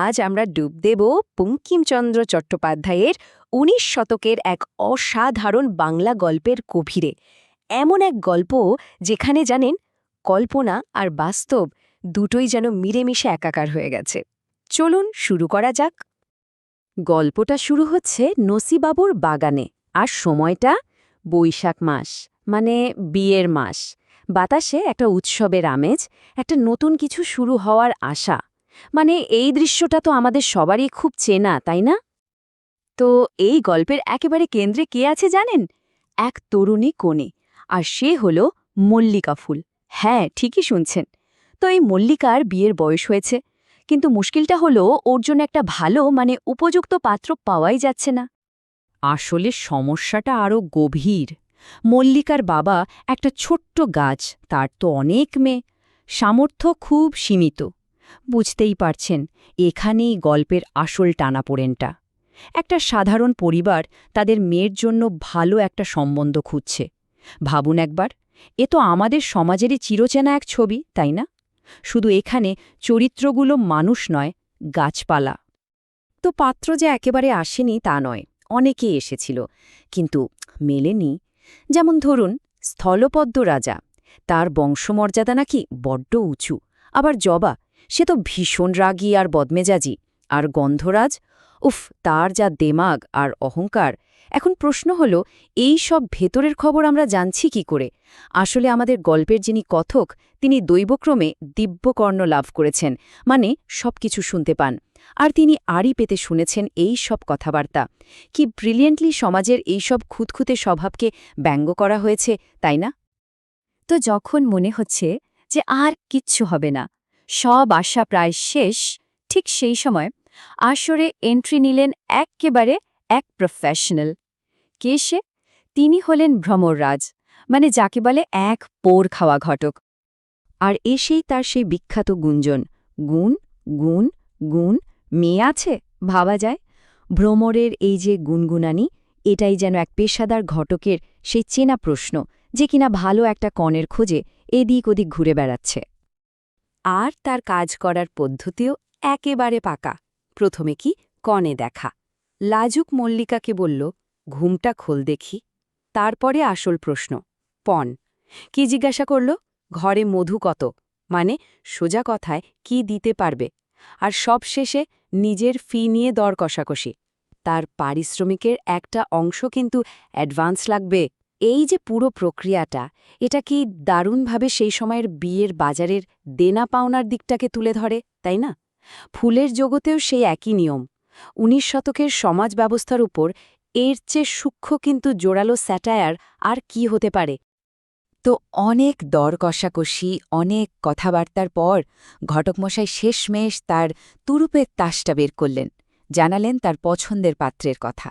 আজ আমরা ডুব দেব বঙ্কিমচন্দ্র চট্টোপাধ্যায়ের উনিশ শতকের এক অসাধারণ বাংলা গল্পের গভীরে। এমন এক গল্প যেখানে জানেন, কল্পনা আর বাস্তব দুটোই যেন মিলেমিশে একাকার হয়ে গেছে। চলুন শুরু করা যাক। গল্পটা শুরু হচ্ছে নসিবাবুর বাগানে আর সময়টা বৈশাখ মাস মানে বিয়ের মাস। বাতাসে একটা উৎসবের আমেজ, একটা নতুন কিছু শুরু হওয়ার আশা। মানে এই দৃশ্যটা তো আমাদের সবারই খুব চেনা, তাই না? তো এই গল্পের একেবারে কেন্দ্রে কে আছে জানেন? এক তরুণী কোণে আর সে হল মল্লিকা ফুল। হ্যাঁ ঠিকই শুনছেন। তো এই মল্লিকার বিয়ের বয়স হয়েছে, কিন্তু মুশকিলটা হলো ওর জন্য একটা ভালো মানে উপযুক্ত পাত্র পাওয়াই যাচ্ছে না। আসলে সমস্যাটা আরও গভীর। মল্লিকার বাবা একটা ছোট্ট গাছ, তার তো অনেক মেয়ে। সামর্থ্য খুব সীমিত। বুঝতেই পারছেন, এখানেই গল্পের আসল টানাপোড়েনটা। একটা সাধারণ পরিবার তাদের মেয়ের জন্য ভালো একটা সম্বন্ধ খুঁজছে। ভাবুন একবার, এ তো আমাদের সমাজেরই চিরচেনা এক ছবি, তাই না? শুধু এখানে চরিত্রগুলো মানুষ নয়, গাছপালা। তো পাত্র যে একেবারে আসেনি তা নয় অনেকেই এসেছিল। কিন্তু মেলেনি, যেমন ধরুন, স্থলপদ্ম রাজা। তার বংশমর্যাদা নাকি বড্ড উঁচু, আবার জবা সে তো ভীষণ রাগী আর বদমেজাজি। আর গন্ধরাজ? উফ, তার যা দেমাগ আর অহংকার। এখন প্রশ্ন হল, এই সব ভেতরের খবর আমরা জানছি কি করে? আসলে আমাদের গল্পের যিনি কথক, তিনি দৈবক্রমে দিব্যকর্ণ লাভ করেছেন মানে সব কিছু শুনতে পান। আর তিনি আড়ি পেতে শুনেছেন এই সব কথাবার্তা। কি ব্রিলিয়েন্টলি সমাজের এই সব খুঁতখুঁতে স্বভাবকে ব্যঙ্গ করা হয়েছে, তাই না? তো যখন মনে হচ্ছে যে আর কিচ্ছু হবে না সব আশা প্রায় শেষ, ঠিক সেই সময় আসরে এন্ট্রি নিলেন এক্কেবারে এক প্রফেশনাল। কে সে? তিনি হলেন ভ্রমররাজ মানে যাকে বলে এক পোর খাওয়া ঘটক। আর এসেই তার সেই বিখ্যাত গুঞ্জন, গুণ গুণ গুণ, মেয়ে আছে, ভাবা যায়। ভ্রমরের এই যে গুনগুনানি, এটাই যেন এক পেশাদার ঘটকের সেই চেনা প্রশ্ন, যে কিনা ভালো একটা কণের খোঁজে এদিক ওদিক ঘুরে বেড়াচ্ছে। আর তার কাজ করার পদ্ধতিও একেবারে পাকা। প্রথমে কি? কনে দেখা। লাজুক মল্লিকাকে বলল, ঘুমটা খোল দেখি। তারপরে আসল প্রশ্ন, পণ। কি জিজ্ঞাসা করল, ঘরে মধু কত? মানে সোজা কথায়, কি দিতে পারবে? আর সব শেষে, নিজের ফি নিয়ে দর কষাকষি। তার পারিশ্রমিকের একটা অংশ কিন্তু অ্যাডভান্স লাগবে। এই যে পুরো প্রক্রিয়াটা, এটা কি দারুণভাবে সেই সময়ের বিয়ের বাজারের দেনা পাওনার দিকটাকে তুলে ধরে, তাই না? ফুলের জগতেও সেই একই নিয়ম। উনিশ শতকের সমাজ ব্যবস্থার উপর এর চেয়ে সূক্ষ্ম কিন্তু জোরালো স্যাটায়ার আর কি হতে পারে? তো অনেক দর কষাকষি, অনেক কথাবার্তার পর ঘটকমশাই শেষমেশ তার তুরুপের তাসটা বের করলেন, জানালেন তার পছন্দের পাত্রের কথা।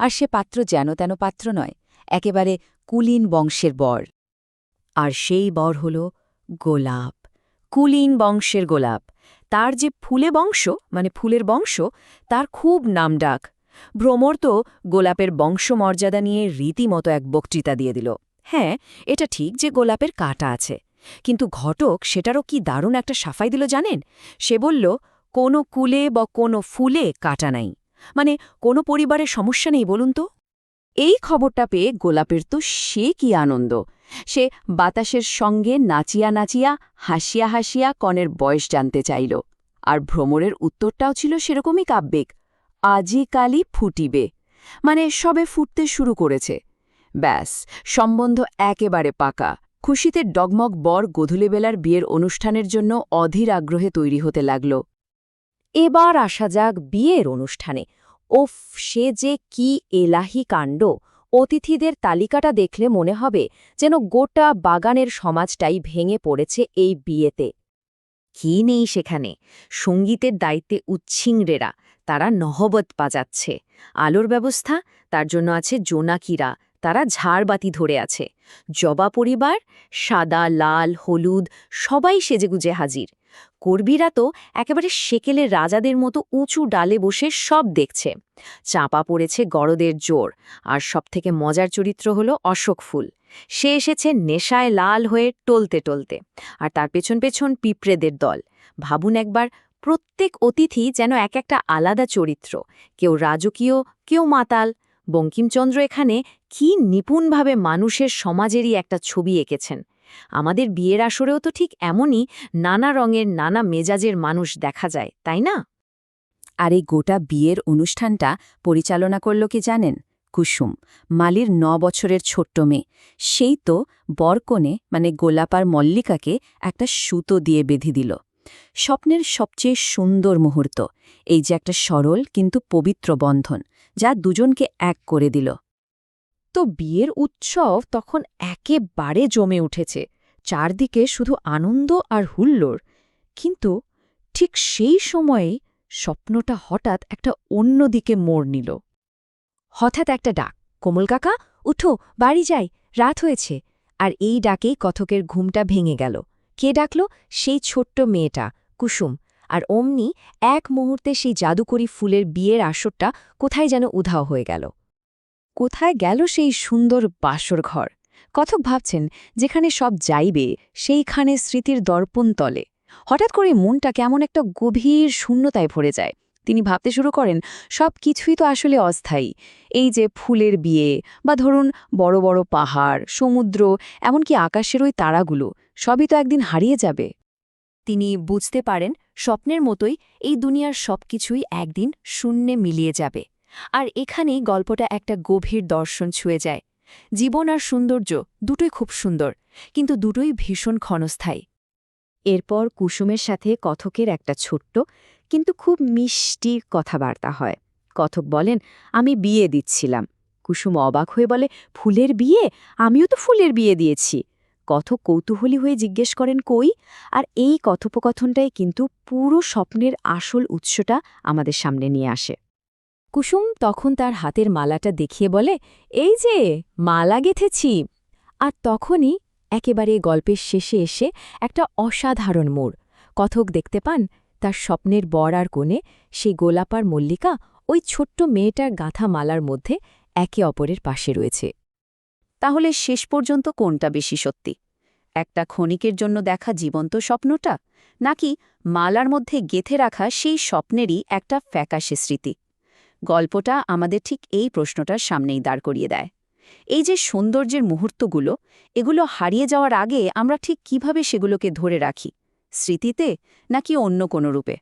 আর সে পাত্র যেন তেন পাত্র নয় একেবারে কুলীন বংশের বর। আর সেই বর হল গোলাপ। কুলীন বংশের গোলাপ। তার যে ফুলে বংশ মানে ফুলের বংশ, তার খুব নামডাক ভ্রমর তো গোলাপের বংশমর্যাদা নিয়ে রীতিমতো এক বক্তৃতা দিয়ে দিল। হ্যাঁ এটা ঠিক যে গোলাপের কাটা আছে। কিন্তু ঘটক সেটারও কি দারুণ একটা সাফাই দিল জানেন? সে বলল, কোনো কুলে বা কোনো ফুলে কাটা নাই। মানে কোনো পরিবারের সমস্যা নেই বলুন তো। এই খবরটা পেয়ে গোলাপের তো সে কি আনন্দ। সে বাতাসের সঙ্গে নাচিয়া নাচিয়া, হাসিয়া হাসিয়া কনের বয়স জানতে চাইল। আর ভ্রমরের উত্তরটাও ছিল সেরকমই কাব্যিক। আজি কালি ফুটিবে। মানে সবে ফুটতে শুরু করেছে। ব্যাস, সম্বন্ধ একেবারে পাকা। খুশিতে ডগমগ বর গধূলিবেলার বিয়ের অনুষ্ঠানের জন্য অধীর আগ্রহে তৈরি হতে লাগল। এবার আসা যাক বিয়ের অনুষ্ঠানে। ওফ, সে যে কি এলাহি কাণ্ড। অতিথিদের তালিকাটা দেখলে মনে হবে যেন গোটা বাগানের সমাজটাই ভেঙে পড়েছে এই বিয়েতে। কি নেই সেখানে? সঙ্গীতের দায়িত্বে উচ্ছিংড়েরা তারা নহবত বাজাচ্ছে। আলোর ব্যবস্থা, তার জন্য আছে জোনাকিরা, তারা ঝাড়বাতি ধরে আছে। জবা পরিবার, সাদা, লাল, হলুদ, সবাই সেজেগুজে হাজির। কর্বীরা তো একেবারে সেকেলের রাজাদের মতো উঁচু ডালে বসে সব দেখছে। চাপা পড়েছে গড়দের জোর, আর সবথেকে মজার চরিত্র হল অশোক ফুল। সে এসেছে নেশায় লাল হয়ে টলতে টলতে, আর তার পেছন পেছন পিঁপড়েদের দল। ভাবুন একবার, প্রত্যেক অতিথি যেন এক একটা আলাদা চরিত্র, কেউ রাজকীয়, কেউ মাতাল। বঙ্কিমচন্দ্র এখানে কি নিপুণভাবে মানুষের সমাজেরই একটা ছবি এঁকেছেন। আমাদের বিয়ের আসরেও তো ঠিক এমনই নানা রঙের নানা মেজাজের মানুষ দেখা যায়, তাই না? আর এই গোটা বিয়ের অনুষ্ঠানটা পরিচালনা করল কি জানেন? কুসুম, মালির ন বছরের ছোট্ট মেয়ে। সেই তো বরকনে মানে গোলাপার মল্লিকাকে একটা সুতো দিয়ে বেঁধে দিল। স্বপ্নের সবচেয়ে সুন্দর মুহূর্ত, এই যে একটা সরল কিন্তু পবিত্র বন্ধন, যা দুজনকে এক করে দিল। তো বিয়ের উৎসব তখন একেবারে জমে উঠেছে, চারদিকে শুধু আনন্দ আর হুল্লোড়। কিন্তু ঠিক সেই সময়ে স্বপ্নটা হঠাৎ একটা অন্য দিকে মোড় নিল। হঠাৎ একটা ডাক, কোমল কাকা, উঠো, বাড়ি যাই, রাত হয়েছে। আর এই ডাকেই কথকের ঘুমটা ভেঙে গেল। কে ডাকল? সেই ছোট্ট মেয়েটা, কুসুম। আর অমনি এক মুহূর্তে সেই জাদুকরি ফুলের বিয়ের আসরটা কোথায় যেন উধাও হয়ে গেল। কোথায় গেল সেই সুন্দর বাসর ঘর? কথক ভাবছেন, যেখানে সব যাইবে, সেইখানে স্মৃতির দর্পণ তলে। হঠাৎ করে মনটা কেমন একটা গভীর শূন্যতায় ভরে যায়। তিনি ভাবতে শুরু করেন, সব কিছুই তো আসলে অস্থায়ী। এই যে ফুলের বিয়ে, বা ধরুন বড় বড় পাহাড়, সমুদ্র, এমনকি আকাশের ওই তারাগুলো, সবই তো একদিন হারিয়ে যাবে। তিনি বুঝতে পারেন, স্বপ্নের মতোই এই দুনিয়ার সবকিছুই একদিন শূন্যে মিলিয়ে যাবে। আর এখানেই গল্পটা একটা গভীর দর্শন ছুঁয়ে যায়। জীবন আর সৌন্দর্য দুটোই খুব সুন্দর, কিন্তু দুটোই ভীষণ ক্ষণস্থায়ী। এরপর কুসুমের সাথে কথকের একটা ছোট্ট, কিন্তু খুব মিষ্টি কথাবার্তা হয়। কথক বলেন, আমি বিয়ে দিচ্ছিলাম। কুসুম অবাক হয়ে বলে, ফুলের বিয়ে? আমিও তো ফুলের বিয়ে দিয়েছি। কথক কৌতূহলী হয়ে জিজ্ঞেস করেন, কই? আর এই কথোপকথনটাই কিন্তু পুরো স্বপ্নের আসল উৎসটা আমাদের সামনে নিয়ে আসে। কুসুম তখন তার হাতের মালাটা দেখিয়ে বলে, এই যে, মালা গেথেছি। আর তখনই একেবারে গল্পের শেষে এসে একটা অসাধারণ মোড়। কথক দেখতে পান, তার স্বপ্নের বর আর কোণে সেই গোলাপার মল্লিকা ওই ছোট্ট মেয়েটার গাঁথা মালার মধ্যে একে অপরের পাশে রয়েছে। তাহলে শেষ পর্যন্ত কোনটা বেশি সত্যি? একটা ক্ষণিকের জন্য দেখা জীবন্ত স্বপ্নটা? নাকি মালার মধ্যে গেথে রাখা সেই স্বপ্নেরই একটা ফ্যাকাশে স্মৃতি? গল্পটা আমাদের ঠিক এই প্রশ্নটার সামনেই দাঁড় করিয়ে দেয়। এই যে সৌন্দর্যের মুহূর্তগুলো, এগুলো হারিয়ে যাওয়ার আগে আমরা ঠিক কীভাবে সেগুলোকে ধরে রাখি? স্মৃতিতে নাকি অন্য কোনো রূপে?